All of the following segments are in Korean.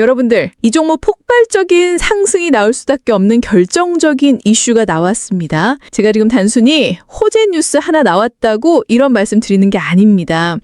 여러분들, 이 종목 폭발적인 상승이 나올 수밖에 없는 결정적인 이슈가 나왔습니다. 제가 지금 단순히 호재 뉴스 하나 나왔다고 이런 말씀 드리는 게 아닙니다.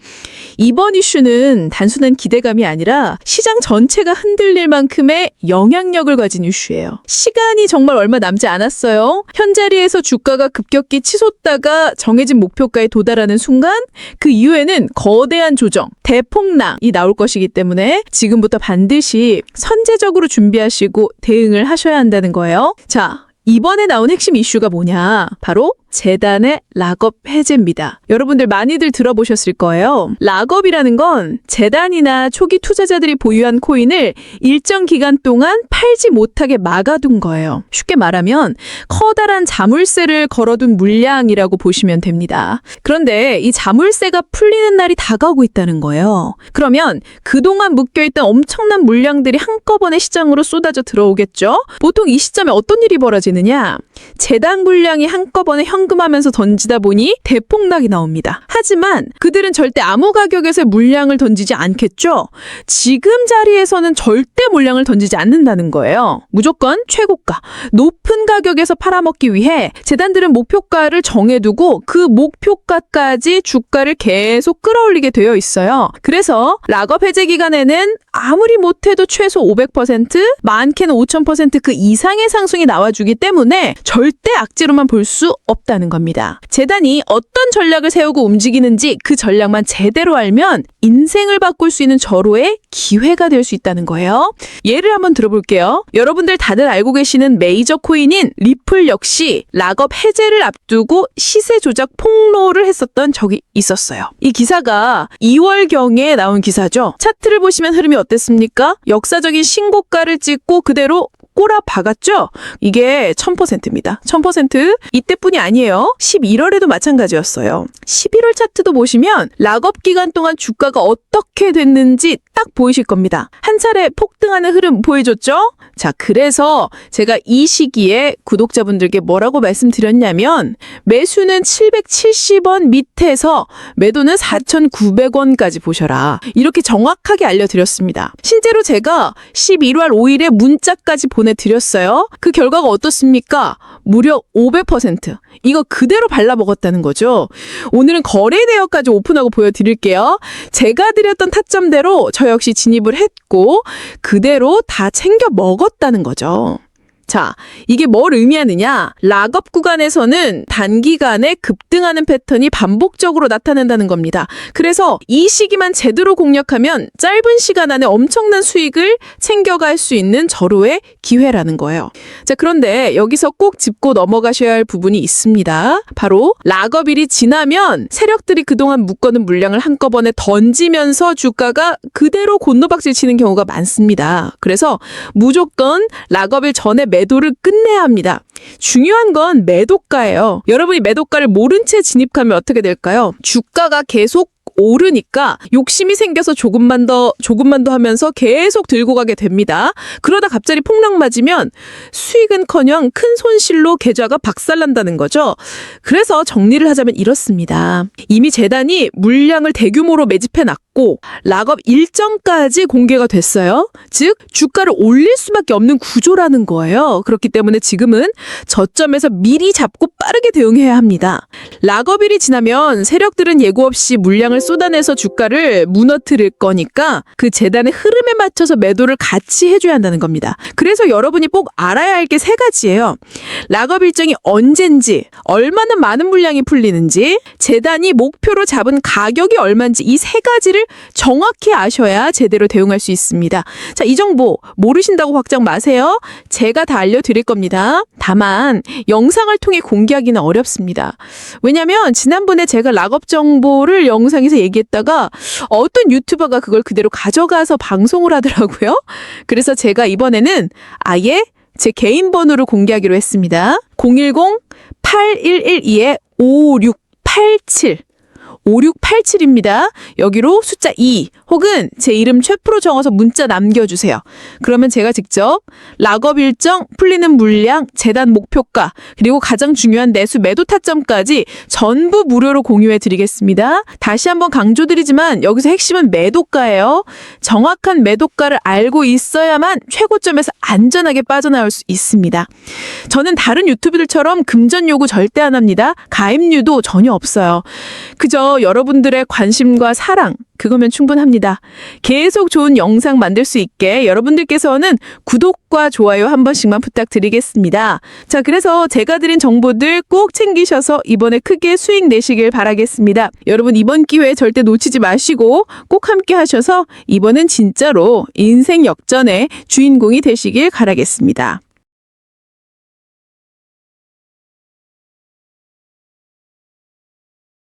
이번 이슈는 단순한 기대감이 아니라 시장 전체가 흔들릴 만큼의 영향력을 가진 이슈예요. 시간이 정말 얼마 남지 않았어요. 현 자리에서 주가가 급격히 치솟다가 정해진 목표가에 도달하는 순간 그 이후에는 거대한 조정, 대폭락이 나올 것이기 때문에 지금부터 반드시 선제적으로 준비하시고 대응을 하셔야 한다는 거예요. 자, 이번에 나온 핵심 이슈가 뭐냐? 바로 재단의 락업 해제입니다. 여러분들 많이들 들어보셨을 거예요. 락업이라는 건 재단이나 초기 투자자들이 보유한 코인을 일정 기간 동안 팔지 못하게 막아둔 거예요. 쉽게 말하면 커다란 자물쇠를 걸어둔 물량이라고 보시면 됩니다. 그런데 이 자물쇠가 풀리는 날이 다가오고 있다는 거예요. 그러면 그동안 묶여있던 엄청난 물량들이 한꺼번에 시장으로 쏟아져 들어오겠죠? 보통 이 시점에 어떤 일이 벌어지 느냐? 재단 물량이 한꺼번에 현금하면서 던지다 보니 대폭락이 나옵니다. 하지만 그들은 절대 아무 가격에서 물량을 던지지 않겠죠? 지금 자리에서는 절대 물량을 던지지 않는다는 거예요. 무조건 최고가, 높은 가격에서 팔아먹기 위해 재단들은 목표가를 정해두고 그 목표가까지 주가를 계속 끌어올리게 되어 있어요. 그래서 락업 해제 기간에는 아무리 못해도 최소 500%, 많게는 5000%그 이상의 상승이 나와주기 때문에 절대 악재로만 볼 수 없다는 겁니다. 재단이 어떤 전략을 세우고 움직이는지 그 전략만 제대로 알면 인생을 바꿀 수 있는 절호의 기회가 될 수 있다는 거예요. 예를 한번 들어볼게요. 여러분들 다들 알고 계시는 메이저 코인인 리플 역시 락업 해제를 앞두고 시세 조작 폭로를 했었던 적이 있었어요. 이 기사가 2월경에 나온 기사죠. 차트를 보시면 흐름이 어땠습니까? 역사적인 신고가를 찍고 그대로 꼬라 박았죠? 이게 1000%입니다. 1000% 이때뿐이 아니에요. 11월에도 마찬가지였어요. 11월 차트도 보시면 락업 기간 동안 주가가 어떻게 됐는지 딱 보이실 겁니다. 한 차례 폭등하는 흐름 보여줬죠? 자, 그래서 제가 이 시기에 구독자분들께 뭐라고 말씀드렸냐면 매수는 770원 밑에서 매도는 4,900원까지 보셔라. 이렇게 정확하게 알려드렸습니다. 실제로 제가 11월 5일에 문자까지 보내 드렸어요. 그 결과가 어떻습니까? 무려 500%. 이거 그대로 발라먹었다는 거죠. 오늘은 거래 내역까지 오픈하고 보여드릴게요. 제가 드렸던 타점대로 저 역시 진입을 했고 그대로 다 챙겨 먹었다는 거죠. 자, 이게 뭘 의미하느냐? 락업 구간에서는 단기간에 급등하는 패턴이 반복적으로 나타난다는 겁니다. 그래서 이 시기만 제대로 공략하면 짧은 시간 안에 엄청난 수익을 챙겨갈 수 있는 절호의 기회라는 거예요. 자, 그런데 여기서 꼭 짚고 넘어가셔야 할 부분이 있습니다. 바로 락업일이 지나면 세력들이 그동안 묶어둔 물량을 한꺼번에 던지면서 주가가 그대로 곤노박질 치는 경우가 많습니다. 그래서 무조건 락업일 전에 매도를 끝내야 합니다. 중요한 건 매도가예요. 여러분이 매도가를 모른 채 진입하면 어떻게 될까요? 주가가 계속 오르니까 욕심이 생겨서 조금만 더 조금만 더 하면서 계속 들고 가게 됩니다. 그러다 갑자기 폭락 맞으면 수익은커녕 큰 손실로 계좌가 박살난다는 거죠. 그래서 정리를 하자면 이렇습니다. 이미 재단이 물량을 대규모로 매집해 놨고 락업 일정까지 공개가 됐어요. 즉 주가를 올릴 수밖에 없는 구조라는 거예요. 그렇기 때문에 지금은 저점에서 미리 잡고 빠르게 대응해야 합니다. 락업일이 지나면 세력들은 예고 없이 물량을 쏟아내서 주가를 무너뜨릴 거니까 그 재단의 흐름에 맞춰서 매도를 같이 해줘야 한다는 겁니다. 그래서 여러분이 꼭 알아야 할 게 세 가지예요. 락업 일정이 언젠지, 얼마나 많은 물량이 풀리는지, 재단이 목표로 잡은 가격이 얼마인지 이 세 가지를 정확히 아셔야 제대로 대응할 수 있습니다. 자, 이 정보 모르신다고 확장 마세요. 제가 다 알려드릴 겁니다. 다만 영상을 통해 공개하기는 어렵습니다. 왜냐면 지난번에 제가 락업 정보를 영상에서 얘기했다가 어떤 유튜버가 그걸 그대로 가져가서 방송을 하더라고요. 그래서 제가 이번에는 아예 제 개인 번호를 공개하기로 했습니다. 010-8112-5687 5687입니다. 여기로 숫자 2 혹은 제 이름 최프로 적어서 문자 남겨주세요. 그러면 제가 직접 락업 일정, 풀리는 물량, 재단 목표가, 그리고 가장 중요한 내수 매도 타점까지 전부 무료로 공유해 드리겠습니다. 다시 한번 강조드리지만 여기서 핵심은 매도가예요. 정확한 매도가를 알고 있어야만 최고점에서 안전하게 빠져나올 수 있습니다. 저는 다른 유튜브들처럼 금전 요구 절대 안 합니다. 가입료도 전혀 없어요. 그저 여러분들의 관심과 사랑, 그거면 충분합니다. 계속 좋은 영상 만들 수 있게 여러분들께서는 구독과 좋아요 한 번씩만 부탁드리겠습니다. 자, 그래서 제가 드린 정보들 꼭 챙기셔서 이번에 크게 수익 내시길 바라겠습니다. 여러분 이번 기회 절대 놓치지 마시고 꼭 함께 하셔서 이번엔 진짜로 인생 역전의 주인공이 되시길 바라겠습니다.